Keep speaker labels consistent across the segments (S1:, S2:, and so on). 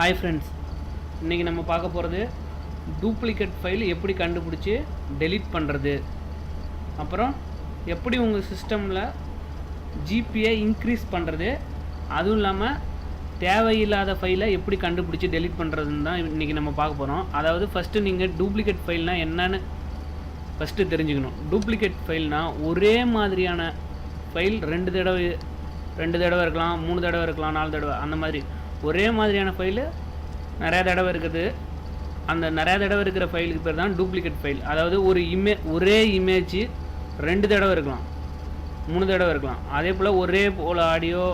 S1: Hi friends இன்றைக்கி நம்ம பார்க்க போகிறது டூப்ளிகேட் ஃபைல் எப்படி கண்டுபிடிச்சி டெலீட் பண்ணுறது அப்புறம் எப்படி உங்கள் சிஸ்டமில் ஜிபியை இன்க்ரீஸ் பண்ணுறது அதுவும் இல்லாமல் தேவையில்லாத ஃபைலை எப்படி கண்டுபிடிச்சி டெலீட் பண்ணுறதுன்னு தான் இன்றைக்கி நம்ம பார்க்க போகிறோம் அதாவது ஃபஸ்ட்டு நீங்கள் டூப்ளிகேட் ஃபைல்னால் என்னன்னு ஃபஸ்ட்டு தெரிஞ்சுக்கணும். டூப்ளிகேட் ஃபைல்னால் ஒரே மாதிரியான ஃபைல் ரெண்டு தடவை ரெண்டு தடவை இருக்கலாம் மூணு தடவை இருக்கலாம் நாலு தடவை அந்த மாதிரி. ஒரே மாதிரியான ஃபைலு நிறையா தடவை இருக்குது. அந்த நிறையா தடவை இருக்கிற ஃபைலுக்கு பேர் தான் டூப்ளிகேட் ஃபைல் அதாவது ஒரு இமே ஒரே இமேஜ் ரெண்டு தடவை இருக்கலாம். மூணு தடவை இருக்கலாம். அதே போல் ஒரே போல் ஆடியோ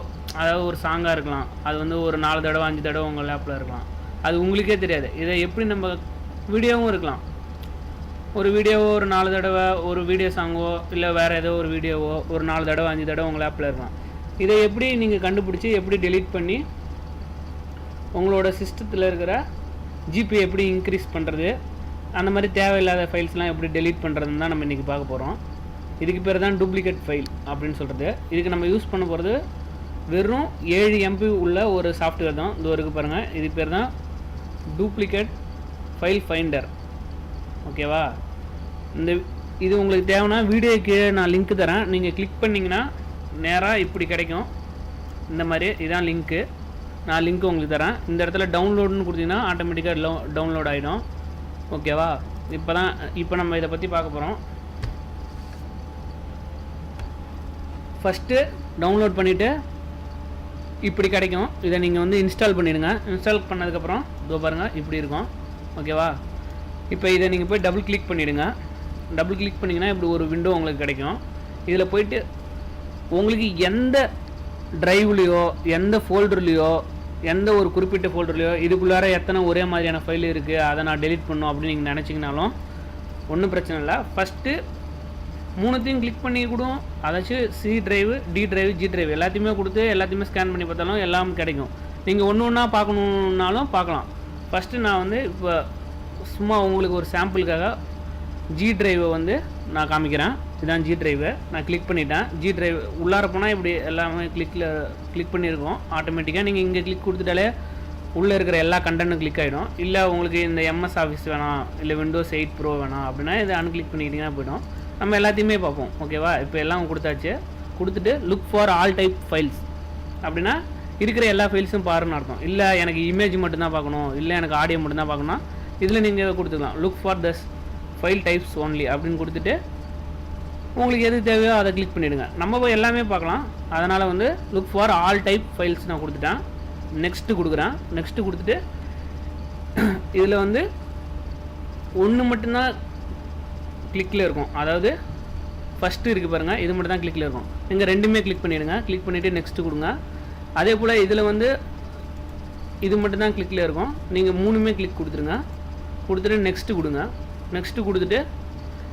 S1: அதாவது ஒரு சாங்காக இருக்கலாம். அது வந்து ஒரு நாலு தடவை அஞ்சு தடவை உங்கள் லேப்பில் இருக்கலாம். அது உங்களுக்கே தெரியாது. இதை எப்படி நம்ம வீடியோவும் இருக்கலாம். ஒரு வீடியோவோ ஒரு நாலு தடவை ஒரு வீடியோ சாங்கோ இல்லை வேறு ஏதோ ஒரு வீடியோவோ ஒரு நாலு தடவை அஞ்சு தடவை உங்கள் லேப்பில் இருக்கலாம். இதை எப்படி நீங்கள் கண்டுபிடிச்சி எப்படி டெலீட் பண்ணி உங்களோட சிஸ்டத்தில் இருக்கிற ஜிபி எப்படி இன்க்ரீஸ் பண்ணுறது அந்த மாதிரி தேவையில்லாத ஃபைல்ஸ்லாம் எப்படி டெலீட் பண்ணுறதுன்னு தான் நம்ம இன்றைக்கி பார்க்க போகிறோம் இதுக்கு பேர் தான் டூப்ளிகேட் ஃபைல் அப்படின்னு சொல்கிறது இதுக்கு நம்ம யூஸ் பண்ண போகிறது வெறும் ஏழு எம்பி உள்ள ஒரு சாஃப்ட்வேர் தான். இது வரைக்கும் பாருங்கள் இது பேர் தான் டூப்ளிகேட் ஃபைல் ஃபைண்டர் ஓகேவா இந்த இது உங்களுக்கு தேவைன்னா வீடியோக்கு நான் லிங்க் தரேன். நீங்கள் கிளிக் பண்ணிங்கன்னா நேராக இப்படி கிடைக்கும். இந்த மாதிரி இதுதான் லிங்க்கு நான் லிங்க் உங்களுக்கு தரேன். இந்த இடத்துல டவுன்லோடுன்னு கொடுத்தீங்கன்னா ஆட்டோமேட்டிக்காக லோ டவுன்லோட் ஆகிடும் ஓகேவா இப்போ தான் இப்போ நம்ம இதை பற்றி பார்க்க போகிறோம் ஃபஸ்ட்டு டவுன்லோட் பண்ணிவிட்டு இப்படி கிடைக்கும். இதை நீங்கள் வந்து இன்ஸ்டால் பண்ணிடுங்க. இன்ஸ்டால் பண்ணதுக்கப்புறம் இதோ பாருங்கள் இப்படி இருக்கும். ஓகேவா இப்போ இதை நீங்கள் போய் டபுள் கிளிக் பண்ணிவிடுங்க டபுள் கிளிக் பண்ணிங்கன்னா இப்படி ஒரு விண்டோ உங்களுக்கு கிடைக்கும். இதில் போயிட்டு உங்களுக்கு எந்த ட்ரைவ்லேயோ எந்த ஃபோல்டர்லேயோ எந்த ஒரு குறிப்பிட்ட ஃபோல்டர்லையோ இதுக்குள்ளார எத்தனை ஒரே மாதிரியான ஃபைல் இருக்குது அதை நான் டெலிட் பண்ணும் அப்படின்னு நீங்கள் நினச்சிங்கனாலும் ஒன்றும் பிரச்சனை இல்லை. ஃபஸ்ட்டு மூணுத்தையும் கிளிக் பண்ணி கூட அதாச்சும் C drive D drive G drive எல்லாத்தையுமே கொடுத்து எல்லாத்தையுமே ஸ்கேன் பண்ணி பார்த்தாலும் எல்லாம் கிடைக்கும். நீங்கள் ஒன்று ஒன்றா பார்க்கணுன்னாலும் பார்க்கலாம். ஃபஸ்ட்டு நான் வந்து இப்போ சும்மா உங்களுக்கு ஒரு சாம்பிளுக்காக ஜி டிரைவை வந்து நான் காமிக்கிறேன். இதுதான் ஜி ட்ரைவு நான் கிளிக் பண்ணிட்டேன். ஜி ட்ரைவ் உள்ளார போனால் இப்படி எல்லாமே கிளிக்கில் கிளிக் பண்ணியிருக்கோம். ஆட்டோமேட்டிக்காக நீங்கள் இங்கே கிளிக் கொடுத்துட்டாலே உள்ளே இருக்கிற எல்லா கண்டென்ட்டும் கிளிக் ஆகிடும் இல்லை உங்களுக்கு இந்த எம்எஸ் ஆஃபீஸ் வேணாம் இல்லை விண்டோஸ் எயிட் ப்ரோ வேணாம் அப்படின்னா இதை அன்கிளிக் பண்ணிக்கிட்டிங்கன்னா போய்டும். நம்ம எல்லாத்தையுமே பார்ப்போம். ஓகேவா இப்போ எல்லாம் கொடுத்தாச்சு. கொடுத்துட்டு look for all type files அப்படின்னா இருக்கிற எல்லா ஃபைல்ஸும் பாருன்னு அர்த்தம். இல்லை எனக்கு இமேஜ் மட்டும்தான் பார்க்கணும். இல்லை எனக்கு ஆடியோ மட்டும்தான் பார்க்கணும் இதில் நீங்கள் கொடுத்துக்கலாம். Look for this file types only அப்படின்னு கொடுத்துட்டு உங்களுக்கு எது தேவையோ அதை கிளிக் பண்ணிவிடுங்க நம்ம போய் எல்லாமே பார்க்கலாம். அதனால் வந்து look for all type files நான் கொடுத்துட்டேன். நெக்ஸ்ட்டு கொடுக்குறேன். நெக்ஸ்ட்டு கொடுத்துட்டு இதில் வந்து ஒன்று மட்டும்தான் கிளிக்கில் இருக்கும். அதாவது ஃபஸ்ட்டு இருக்குது பாருங்கள் இது மட்டும் தான் கிளிக்கில் இருக்கும். நீங்கள் ரெண்டுமே கிளிக் பண்ணிவிடுங்க கிளிக் பண்ணிவிட்டு நெக்ஸ்ட்டு கொடுங்க. அதே போல் இதில் வந்து இது மட்டும் தான் கிளிக்கில் இருக்கும். நீங்கள் மூணுமே கிளிக் கொடுத்துருங்க. கொடுத்துட்டு நெக்ஸ்ட்டு கொடுங்க. நெக்ஸ்ட்டு கொடுத்துட்டு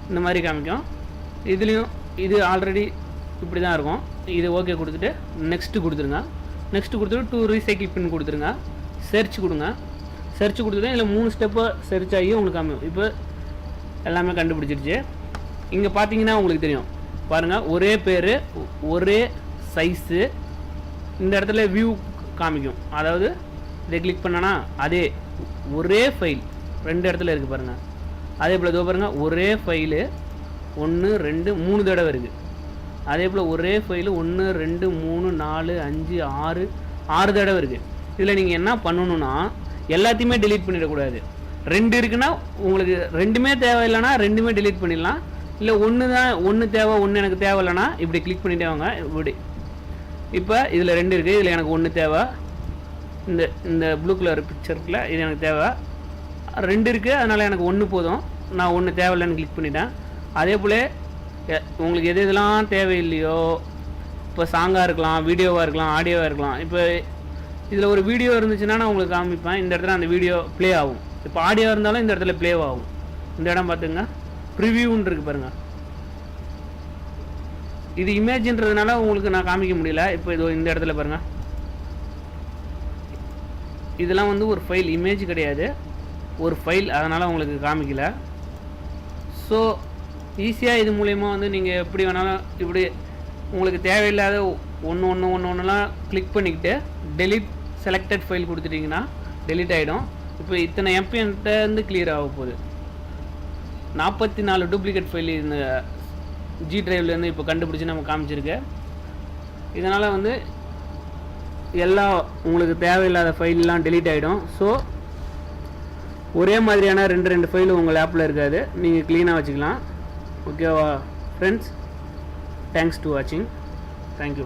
S1: இந்த மாதிரி காமிக்கும். இதுலேயும் இது ஆல்ரெடி இப்படி தான் இருக்கும். இது ஓகே கொடுத்துட்டு நெக்ஸ்ட்டு கொடுத்துருங்க. நெக்ஸ்ட்டு கொடுத்துட்டு டூ ரீசைக்கிள் பின் கொடுத்துருங்க. சர்ச் கொடுங்க. சர்ச் கொடுத்துட்டு இதில் மூணு ஸ்டெப்பு சர்ச் ஆகி உங்களுக்கு காமிக்கும் இப்போ எல்லாமே கண்டுபிடிச்சிருச்சு. இங்கே பார்த்தீங்கன்னா உங்களுக்கு தெரியும். பாருங்கள் ஒரே பேர் ஒரே சைஸு இந்த இடத்துல வியூ காமிக்கும். அதாவது இதை கிளிக் பண்ணனா அதே ஒரே ஃபைல் ரெண்டு இடத்துல இருக்குது பாருங்கள் அதே போல் இதோ பாருங்கள் ஒரே ஃபைலு ஒன்று ரெண்டு மூணு தடவை இருக்குது அதே போல் ஒரே ஃபைலு ஒன்று ரெண்டு மூணு நாலு அஞ்சு ஆறு ஆறு தடவை இருக்குது இதில் நீங்கள் என்ன பண்ணணுன்னா எல்லாத்தையுமே டெலீட் பண்ணிடக்கூடாது. ரெண்டு இருக்குன்னா உங்களுக்கு ரெண்டுமே தேவையில்லைனா ரெண்டுமே டெலீட் பண்ணிடலாம். இல்லை ஒன்று தான் ஒன்று தேவை ஒன்று எனக்கு தேவையில்லைனா இப்படி கிளிக் பண்ணிட்டே வாங்க இப்படி இப்போ இதில் ரெண்டு இருக்குது இதில் எனக்கு ஒன்று தேவை. இந்த இந்த ப்ளூ கலர் பிக்சருக்குள்ள இது எனக்கு தேவை. ரெண்டு இருக்குது அதனால் எனக்கு ஒன்று போதும். நான் ஒன்று தேவையில்லைன்னு கிளிக் பண்ணிட்டேன். அதே போல் உங்களுக்கு எது எதெல்லாம் தேவையில்லையோ இப்போ சாங்காக இருக்கலாம் வீடியோவாக இருக்கலாம் ஆடியோவாக இருக்கலாம் இப்போ இதில் ஒரு வீடியோ இருந்துச்சுன்னா நான் உங்களுக்கு காமிப்பேன். இந்த இடத்துல அந்த வீடியோ ப்ளே ஆகும். இப்போ ஆடியோ இருந்தாலும் இந்த இடத்துல ப்ளே ஆகும். இந்த இடம் பார்த்துங்க ப்ரிவியூன்னு இருக்கு பாருங்கள் இது இமேஜின்றதுனால உங்களுக்கு நான் காமிக்க முடியல. இப்போ இது இந்த இடத்துல பாருங்க. இதெல்லாம் வந்து ஒரு ஃபைல் இமேஜ் கிடையாது. ஒரு ஃபைல் அதனால் உங்களுக்கு காமிக்கல. ஸோ ஈஸியாக இது மூலயமா வந்து நீங்கள் எப்படி வேணாலும் இப்படி உங்களுக்கு தேவையில்லாத ஒன்று ஒன்று ஒன்று ஒன்றுலாம் கிளிக் பண்ணிக்கிட்டு டெலிட் செலக்டட் ஃபைல் கொடுத்துட்டிங்கன்னா டெலிட் ஆகிடும் இப்போ இத்தனை எம்பிஎன்கிட்டேருந்து கிளியர் ஆக போகுது. நாற்பத்தி நாலு டூப்ளிகேட் ஃபைல் இந்த ஜி டிரைவ்லேருந்து இப்போ கண்டுபிடிச்சி நம்ம காமிச்சிருக்கு. இதனால் வந்து எல்லா உங்களுக்கு தேவையில்லாத ஃபைல்லாம் டெலீட் ஆகிடும் ஸோ ஒரே மாதிரியான ரெண்டு ரெண்டு ஃபைல் உங்கள் ஆப்பில் இருக்காது. நீங்கள் க்ளீனாக வச்சுக்கலாம். ஓகேவா ஃப்ரெண்ட்ஸ் தேங்க்ஸ் டு வாட்சிங் தேங்க்யூ